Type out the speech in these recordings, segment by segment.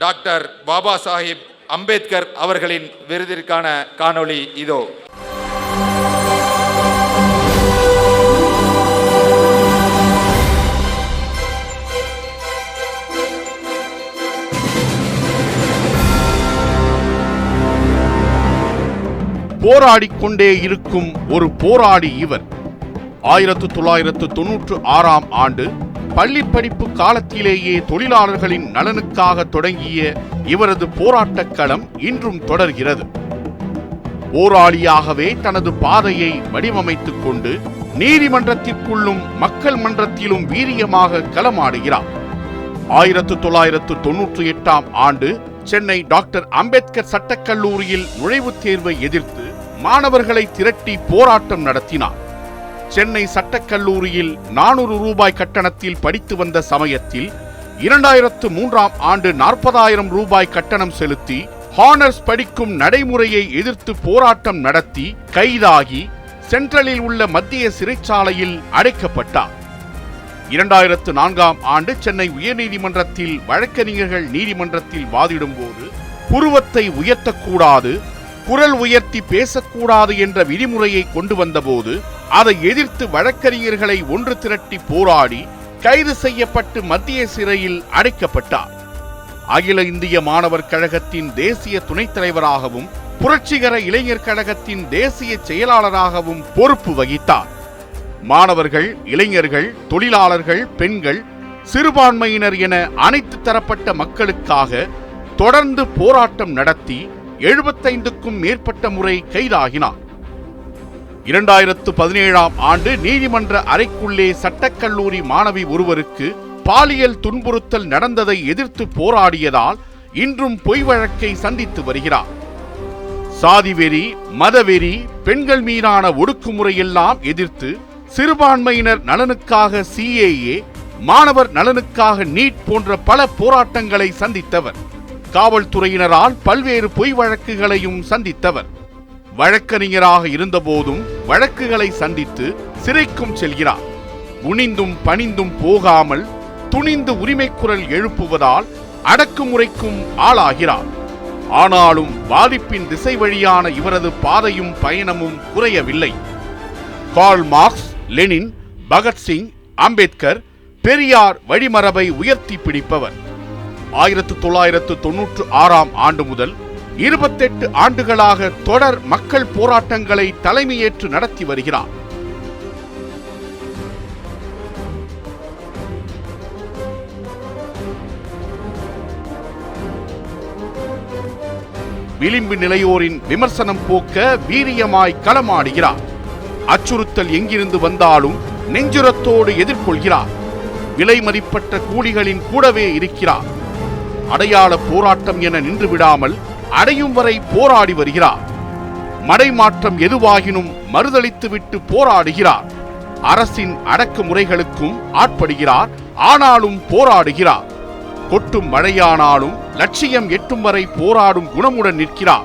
Doctor Baba Sahib Ambedkar அவர்களின் விருதிற்கான காணொளி இதோ. போராடிக் கொண்டே இருக்கும் ஒரு போராடி இவர். ஆயிரத்து தொள்ளாயிரத்து தொன்னூற்று ஆறாம் ஆண்டு பள்ளி படிப்பு காலத்திலேயே தொழிலாளர்களின் நலனுக்காக தொடங்கிய இவரது போராட்டக் களம் இன்றும் தொடர்கிறது. போராளியாகவே தனது பாதையை வடிவமைத்துக் கொண்டு நீதிமன்றத்திற்குள்ளும் மக்கள் மன்றத்திலும் வீரியமாக களமாடுகிறார். ஆயிரத்து தொள்ளாயிரத்து தொன்னூற்றி எட்டாம் ஆண்டு சென்னை டாக்டர் அம்பேத்கர் சட்டக்கல்லூரியில் நுழைவுத் தேர்வை எதிர்த்து மாணவர்களை திரட்டி போராட்டம் நடத்தினார். சென்னை சட்டக்கல்லூரியில் நானூறு ரூபாய் கட்டணத்தில் படித்து வந்த சமயத்தில் இரண்டாயிரத்து மூன்றாம் ஆண்டு நாற்பதாயிரம் ரூபாய் கட்டணம் செலுத்தி ஹானர்ஸ் படிக்கும் நடைமுறையை எதிர்த்து போராட்டம் நடத்தி கைதாகி சென்ட்ரலில் உள்ள மத்திய சிறைச்சாலையில் அடைக்கப்பட்டார். இரண்டாயிரத்து நான்காம் ஆண்டு சென்னை உயர்நீதிமன்றத்தில் வழக்கறிஞர்கள் நீதிமன்றத்தில் வாதிடும்போது புருவத்தை உயர்த்தக்கூடாது குரல் உயர்த்தி பேசக்கூடாது என்ற விதிமுறையை கொண்டு வந்தபோது அதை எதிர்த்து வழக்கறிஞர்களை ஒன்று திரட்டி போராடி கைது செய்யப்பட்டு மத்திய சிறையில் அடைக்கப்பட்டார். அகில இந்திய மாணவர் கழகத்தின் தேசிய துணைத் தலைவராகவும் புரட்சிகர இளைஞர் கழகத்தின் தேசிய செயலாளராகவும் பொறுப்பு வகித்தார். மாணவர்கள் இளைஞர்கள் தொழிலாளர்கள் பெண்கள் சிறுபான்மையினர் என அனைத்து தரப்பட்ட மக்களுக்காக தொடர்ந்து போராட்டம் நடத்தி எழுபத்தைந்துக்கும் மேற்பட்ட முறை கைதாகினார். இரண்டாயிரத்து பதினேழாம் ஆண்டு நீதிமன்ற அறைக்குள்ளே சட்டக்கல்லூரி மாணவி ஒருவருக்கு பாலியல் துன்புறுத்தல் நடந்ததை எதிர்த்து போராடியதால் இன்றும் பொய் வழக்கை சந்தித்து வருகிறார். சாதிவெறி மதவெறி பெண்கள் மீதான ஒடுக்குமுறையெல்லாம் எதிர்த்து சிறுபான்மையினர் நலனுக்காக சிஏஏ மாணவர் நலனுக்காக நீட் போன்ற பல போராட்டங்களை சந்தித்தவர். காவல்துறையினரால் பல்வேறு பொய் வழக்குகளையும் சந்தித்தவர். வழக்கறிஞராக இருந்தபோதும் வழக்குகளை சந்தித்து சிறைக்கும் செல்கிறார். குனிந்தும் பணிந்தும் போகாமல் துணிந்து உரிமை குரல் எழுப்புவதால் அடக்குமுறைக்கும் ஆளாகிறார். ஆனாலும் பாதிப்பின் திசை வழியான இவரது பாதையும் பயணமும் குறையவில்லை. Karl Marx Lenin Bhagat Singh Ambedkar Periyar வழிமரபை உயர்த்தி பிடிப்பவர். ஆயிரத்து தொள்ளாயிரத்து தொன்னூற்று ஆறாம் ஆண்டு முதல் இருபத்தெட்டு ஆண்டுகளாக தொடர் மக்கள் போராட்டங்களை தலைமையேற்று நடத்தி வருகிறார். விளிம்பு நிலையோரின் விமர்சனம் போக்க வீரியமாய் களமாடுகிறார். அச்சுறுத்தல் எங்கிருந்து வந்தாலும் நெஞ்சுரத்தோடு எதிர்கொள்கிறார். விலை மதிப்பற்ற கூலிகளின் கூடவே இருக்கிறார். அடையாள போராட்டம் என நின்று விடாமல் அடையும் வரை போராடி வருகிறார். மடைமாற்றம் எதுவாகினும் மறுதளித்துவிட்டு போராடுகிறார். அரசின் அடக்குமுறைகளுக்கும் ஆட்படுகிறார் ஆனாலும் போராடுகிறார். கொட்டும் மழையானாலும் லட்சியம் எட்டும் வரை போராடும் குணமுடன் நிற்கிறார்.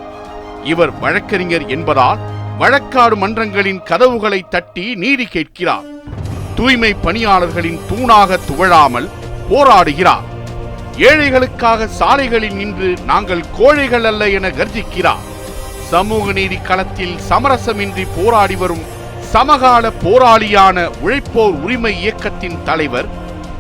இவர் வழக்கறிஞர் என்பதால் வழக்காடு மன்றங்களின் கதவுகளை தட்டி நீதி கேட்கிறார். தூய்மை பணியாளர்களின் தூணாக துவழாமல் போராடுகிறார். ஏழைகளுக்காக சாலைகளில் நின்று நாங்கள் கோழைகள் அல்ல என கர்ஜிக்கிறார். சமூக நீதி களத்தில் சமரசமின்றி போராடி வரும் சமகால போராளியான உழைப்போர் உரிமை இயக்கத்தின் தலைவர்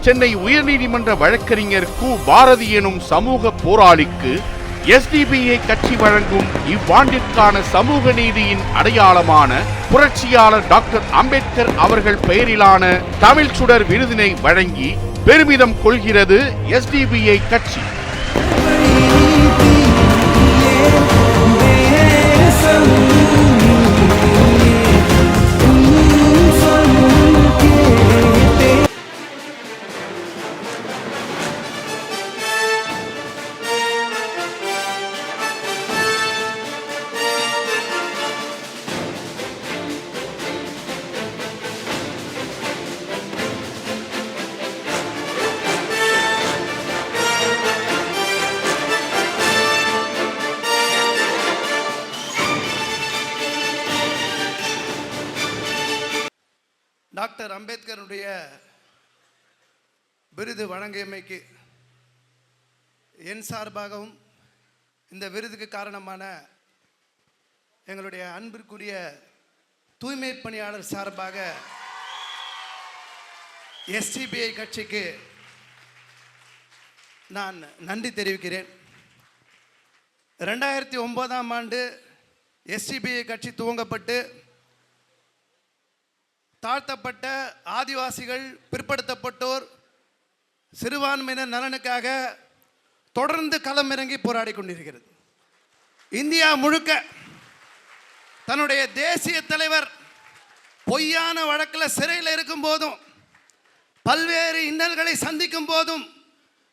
சென்னை உயர்நீதிமன்ற வழக்கறிஞர் கு. பாரதி எனும் சமூக போராளிக்கு எஸ்டிபிஐ கட்சி வழங்கும் இவ்வாண்டிற்கான சமூக நீதியின் அடையாளமான புரட்சியாளர் டாக்டர் அம்பேத்கர் அவர்கள் பெயரிலான தமிழ் சுடர் விருதினை வழங்கி பெருமிதம் கொள்கிறது எஸ்டிபிஐ கட்சி. டாக்டர் அம்பேத்கருடைய விருது வழங்கியமைக்கு என் சார்பாகவும் இந்த விருதுக்கு காரணமான எங்களுடைய அன்பிற்குரிய தூய்மை பணியாளர் சார்பாக எஸ்டிபிஐ கட்சிக்கு நான் நன்றி தெரிவிக்கிறேன். ரெண்டாயிரத்தி ஒன்பதாம் ஆண்டு எஸ்டிபிஐ கட்சி துவங்கப்பட்டு தாழ்த்தப்பட்ட ஆதிவாசிகள் பிற்படுத்தப்பட்டோர் சிறுபான்மையினர் நலனுக்காக தொடர்ந்து களமிறங்கி போராடி கொண்டிருக்கிறது. இந்தியா முழுக்க தன்னுடைய தேசிய தலைவர் பொய்யான வழக்கில் சிறையில் இருக்கும் போதும் பல்வேறு இன்னல்களை சந்திக்கும் போதும்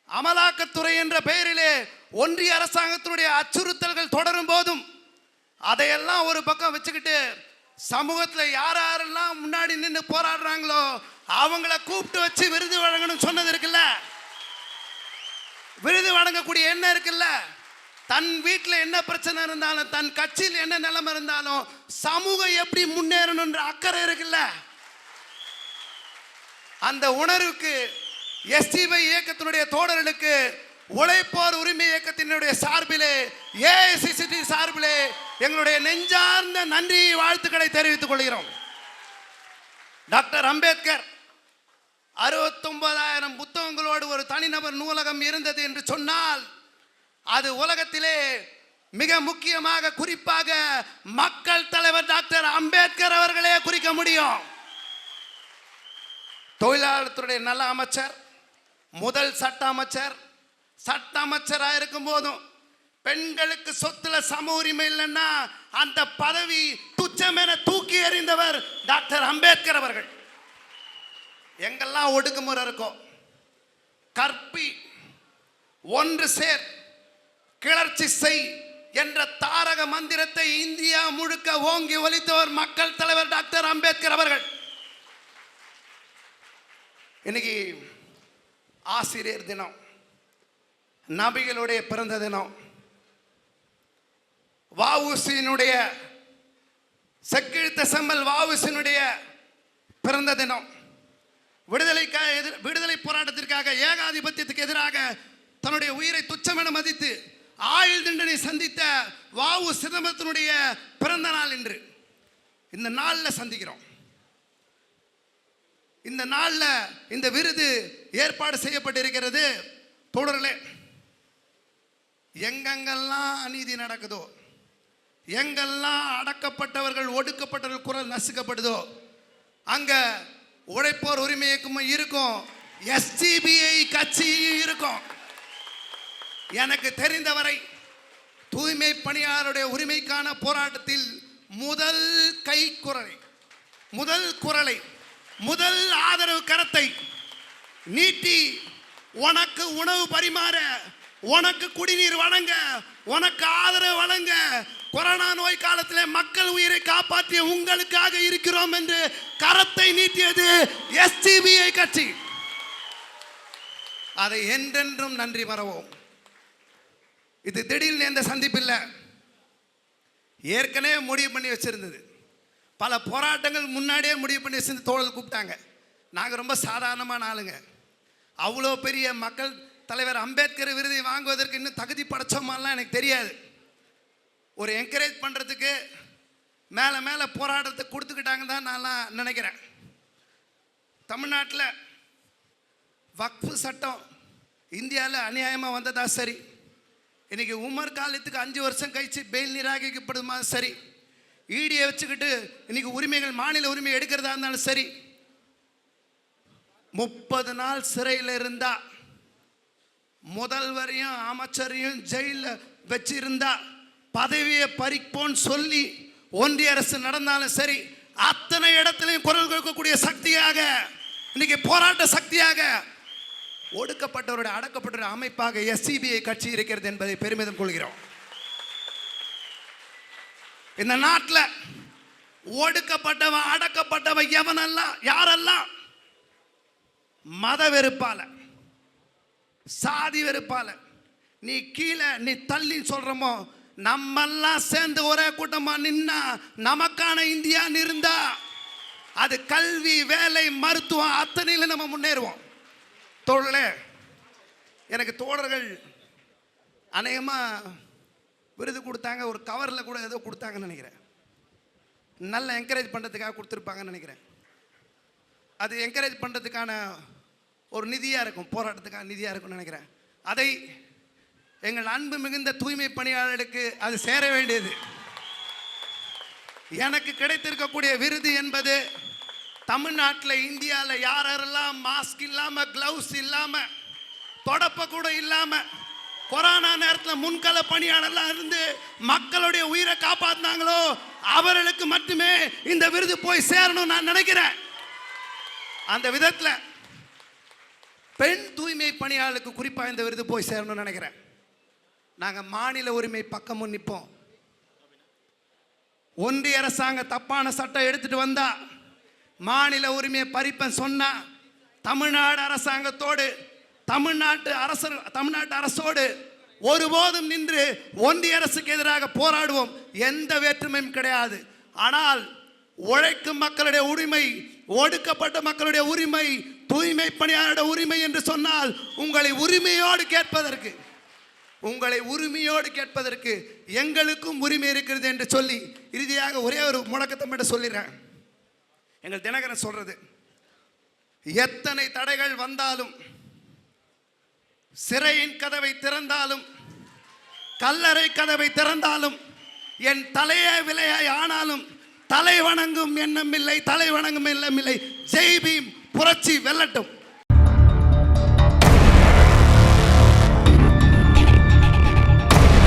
அமலாக்கத்துறை என்ற பெயரிலே ஒன்றிய அரசாங்கத்தினுடைய அச்சுறுத்தல்கள் தொடரும் போதும் அதையெல்லாம் ஒரு பக்கம் வச்சுக்கிட்டு சமூகத்தில் யார் யாரெல்லாம் முன்னாடி நின்று போராடுறாங்களோ அவங்கள கூப்பிட்டு வச்சு விருது வழங்கணும் சொன்னது இருக்குல்ல? விருது வழங்கக்கூடிய என்ன இருக்குல்ல? தன் வீட்டில் என்ன பிரச்சனை இருந்தாலும் தன் கட்சியில் என்ன நிலைமை இருந்தாலும் சமூகம் எப்படி முன்னேறணுன்ற அக்கறை இருக்குல்ல? அந்த உணர்வுக்கு எஸ்டிவை இயக்கத்தினுடைய தோழர்களுக்கு உழைப்போர் உரிமை இயக்கத்தினுடைய சார்பிலே ஏசிசிடி சார்பிலே எங்களுடைய நெஞ்சார்ந்த நன்றி வாழ்த்துக்களை தெரிவித்துக் கொள்கிறோம். டாக்டர் அம்பேத்கர் அறுபத்தொன்பதாயிரம் புத்தகங்களோடு ஒரு தனிநபர் நூலகம் இருந்தது என்று சொன்னால் அது உலகத்திலே மிக முக்கியமாக குறிப்பாக மக்கள் தலைவர் டாக்டர் அம்பேத்கர் அவர்களே குறிக்க முடியும். தொழிலாளர்துறை நல அமைச்சர் முதல் சட்ட அமைச்சர் சட்ட அமைச்சராக இருக்கும் போதும் பெண்களுக்கு சொத்துல சம உரிமை இல்லைன்னா அந்த பதவி துச்சமென தூக்கி எறிந்தவர் டாக்டர் அம்பேத்கர் அவர்கள். எங்கெல்லாம் ஒடுக்குமுறை இருக்கோ கற்பி ஒன்று சேர் கிளர்ச்சி செய் என்ற தாரக மந்திரத்தை இந்தியா முழுக்க ஓங்கி ஒலித்தவர் மக்கள் தலைவர் டாக்டர் அம்பேத்கர் அவர்கள். இன்னைக்கு ஆசிரியர் தினம். நபிகளுடைய பிறந்த தினம். வாவுசியினுடைய செக்கிழுத்த செம்மல் வாவுசினுடைய பிறந்த தினம். விடுதலைக்காக எதிர் விடுதலை போராட்டத்திற்காக ஏகாதிபத்தியத்துக்கு எதிராக தன்னுடைய உயிரை துச்சமென மதித்து ஆயுள் தண்டனை சந்தித்த வாவு சிதம்பரத்தினுடைய பிறந்த நாள் இன்று. இந்த நாளில் சந்திக்கிறோம். இந்த நாளில் இந்த விருது ஏற்பாடு செய்யப்பட்டிருக்கிறது. தொடரலே எங்கெங்கெல்லாம் அநீதி நடக்குதோ எங்கெல்லாம் அடக்கப்பட்டவர்கள் ஒடுக்கப்பட்டவர்கள் குரல் நசுக்கப்படுதோ அங்க உழைப்போர் உரிமை இயக்கமும் இருக்கும் எஸ்டிபிஐ கட்சியும் இருக்கும். எனக்கு தெரிந்தவரை தூய்மை பணியாளருடைய உரிமைக்கான போராட்டத்தில் முதல் கை குரலை முதல் குரலை முதல் ஆதரவு கரத்தை நீட்டி உனக்கு உணவு பரிமாற உனக்கு குடிநீர் வழங்க உனக்கு ஆதரவு வழங்க. கொரோனா நோய் காலத்திலே மக்கள் உயிரை காப்பாற்றிய உங்களுக்காக இருக்கிறோம் என்று கரத்தை நீட்டியது எஸ்டிபிஐ கட்சி. அதை என்றென்றும் நன்றி மறவோம். இது திடீர்னு எந்த சந்திப்பில்லை. ஏற்கனவே முடிவு பண்ணி வச்சிருந்தது. பல போராட்டங்கள் முன்னாடியே முடிவு பண்ணி வச்சிருந்து தோழல் கூப்பிட்டாங்க. நாங்கள் ரொம்ப சாதாரணமான ஆளுங்க. அவ்வளோ பெரிய மக்கள் தலைவர் அம்பேத்கர் விருதை வாங்குவதற்கு இன்னும் தகுதி படைச்சோமாலாம் எனக்கு தெரியாது. ஒரு என்கரேஜ் பண்ணுறதுக்கு மேலே மேலே போராட்டத்தை கொடுத்துக்கிட்டாங்க தான் நான்லாம் நினைக்கிறேன். தமிழ்நாட்டில் வக்ஃபு சட்டம் இந்தியாவில் அநியாயமாக வந்ததா சரி. இன்றைக்கி உமர் காலத்துக்கு அஞ்சு வருஷம் கழிச்சு பெயில் நிராகரிக்கப்படுமா சரி. ஈடியை வச்சுக்கிட்டு இன்றைக்கி உரிமைகள் மாநில உரிமை எடுக்கிறதா இருந்தாலும் சரி. முப்பது நாள் சிறையில் இருந்தால் முதல்வரையும் அமைச்சரையும் ஜெயிலில் வச்சிருந்தா பதவியை பறிப்போன்னு சொல்லி ஒன்றிய அரசு நடந்தாலும் சரி அத்தனை இடத்துலையும் குரல் கொடுக்கக்கூடிய சக்தியாக இன்னைக்கு போராட்ட சக்தியாக ஒடுக்கப்பட்டவருடைய அடக்கப்பட்ட அமைப்பாக எஸ்சிபிஐ கட்சி இருக்கிறது என்பதை பெருமிதம் கொள்கிறோம். இந்த நாட்டில் ஒடுக்கப்பட்டவன் அடக்கப்பட்டவன் எவனெல்லாம் யாரெல்லாம்? மத வெறுப்பால. சாதி வெறுப்பால். நீ கீழே நீ தள்ளி சொல்கிறோமோ நம்மெல்லாம் சேர்ந்து ஒரே கூட்டமாக நின்னா நமக்கான இந்தியா இருந்தா அது கல்வி வேலை மருத்துவம் அத்தனையில நம்ம முன்னேறுவோம். தோழர்களே எனக்கு தோழர்கள் அநேகமாக விருது கொடுத்தாங்க ஒரு கவரில் கூட ஏதோ கொடுத்தாங்கன்னு நினைக்கிறேன். நல்ல என்கரேஜ் பண்ணுறதுக்காக கொடுத்துருப்பாங்கன்னு நினைக்கிறேன். அது என்கரேஜ் பண்ணுறதுக்கான ஒரு நிதியாக இருக்கும் போராட்டத்துக்காக நிதியாக இருக்கும்னு நினைக்கிறேன். அதை எங்கள் அன்பு மிகுந்த தூய்மை பணியாளர்களுக்கு அது சேர வேண்டியது. எனக்கு கிடைத்திருக்கக்கூடிய விருது என்பது தமிழ்நாட்டில் இந்தியாவில் யார் யாரெல்லாம் மாஸ்க் இல்லாமல் க்ளவுஸ் இல்லாமல் தொடப்ப கூட இல்லாமல் கொரோனா நேரத்தில் முன்கள பணியாளர்லாம் இருந்து மக்களுடைய உயிரை காப்பாற்றினாங்களோ அவர்களுக்கு மட்டுமே இந்த விருது போய் சேரணும் நான் நினைக்கிறேன். அந்த விதத்தில் பெண் தூய்மை பணியாளருக்கு குறிப்பாக இந்த விருது போய் சேரணும்னு நினைக்கிறேன். நாங்கள் மாநில உரிமை பக்கமும் நிற்போம் ஒன்றிய அரசாங்கம் தப்பான சட்டம் எடுத்துட்டு வந்தா மாநில உரிமையை பறிப்பேன் சொன்னா தமிழ்நாடு அரசாங்கத்தோடு தமிழ்நாட்டு அரசர் தமிழ்நாட்டு அரசோடு ஒருபோதும் நின்று ஒன்றிய அரசுக்கு எதிராக போராடுவோம். எந்த வேற்றுமையும் கிடையாது. ஆனால் உழைக்கும் மக்களுடைய உரிமை ஒடுக்கப்பட்ட மக்களுடைய உரிமை தூய்மை பணியாளருடைய உரிமை என்று சொன்னால் உங்களை உரிமையோடு கேட்பதற்கு. உங்களை உரிமையோடு கேட்பதற்கு எங்களுக்கும் உரிமை இருக்கிறது என்று சொல்லி இறுதியாக ஒரே ஒரு முழக்கத்தை மட்டும் சொல்லிடுறேன். எங்கள் தினகரன் சொல்றது எத்தனை தடைகள் வந்தாலும் சிறையின் கதவை திறந்தாலும் கல்லறை கதவை திறந்தாலும் என் தலையே விலையாய் ஆனாலும் தலை வணங்கும் எண்ணம் இல்லை தலை வணங்கும் எண்ணம் இல்லை. ஜெய் பீம். புரட்சி வெல்லட்டும்.